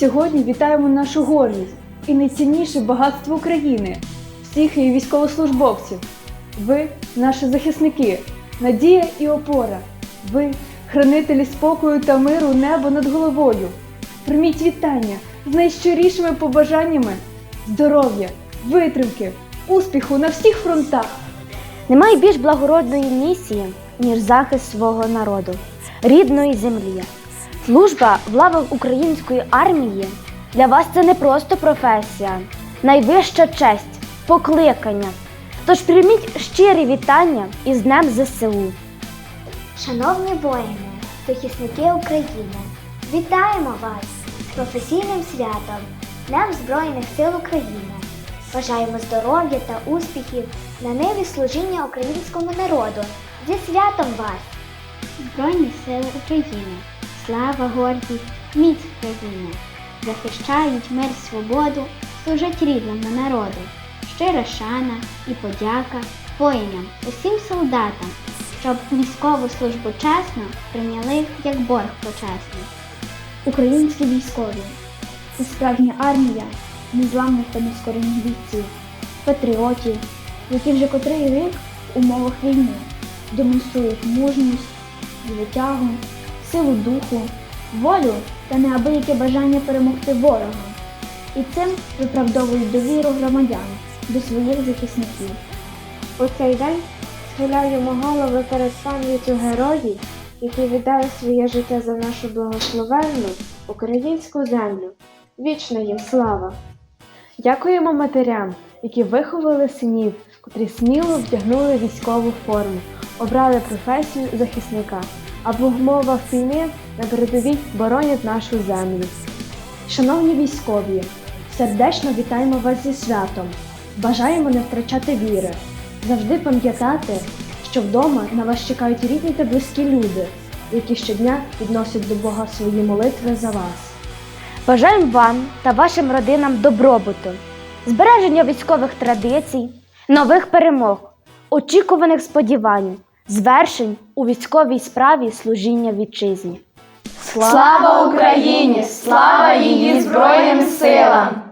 Сьогодні вітаємо нашу гордість і найцінніше багатство України, всіх її військовослужбовців. Ви наші захисники, надія і опора. Ви хранителі спокою та миру небо над головою. Прийміть вітання з найщирішими побажаннями здоров'я, витримки, успіху на всіх фронтах. Немає більш благородної місії, ніж захист свого народу, рідної землі. Служба в лавах української армії для вас це не просто професія, найвища честь, покликання. Тож прийміть щирі вітання із Днем ЗСУ. Шановні воїни, захисники України, вітаємо вас з професійним святом Днем Збройних сил України. Бажаємо здоров'я та успіхів на ниві служіння українському народу. Зі святом вас! Збройні сили України, слава, гордість, міць країни, захищають мир, свободу, служать рідному народу. Щира шана і подяка воїнам, усім солдатам, щоб військову службу чесно прийняли як борг почесний. Українські військові це справжня армія незламних та нескорених бійців, патріотів, які вже котрий рік в умовах війни демонструють мужність, звитягу, силу духу, волю та неабияке бажання перемогти ворога. І цим виправдовують довіру громадян до своїх захисників. У цей день схиляємо голови перед пам'яттю героїв, які віддали своє життя за нашу благословенну українську землю. Вічна їм слава! Дякуємо матерям, які виховали синів, котрі сміло вдягнули військову форму, обрали професію захисника, а в умовах війни на передовій боронять нашу землю. Шановні військові, сердечно вітаємо вас зі святом. Бажаємо не втрачати віри, завжди пам'ятати, що вдома на вас чекають рідні та близькі люди, які щодня підносять до Бога свої молитви за вас. Бажаємо вам та вашим родинам добробуту, збереження військових традицій, нових перемог, очікуваних сподівань, звершень у військовій справі служіння вітчизні. Слава Україні! Слава її Збройним силам!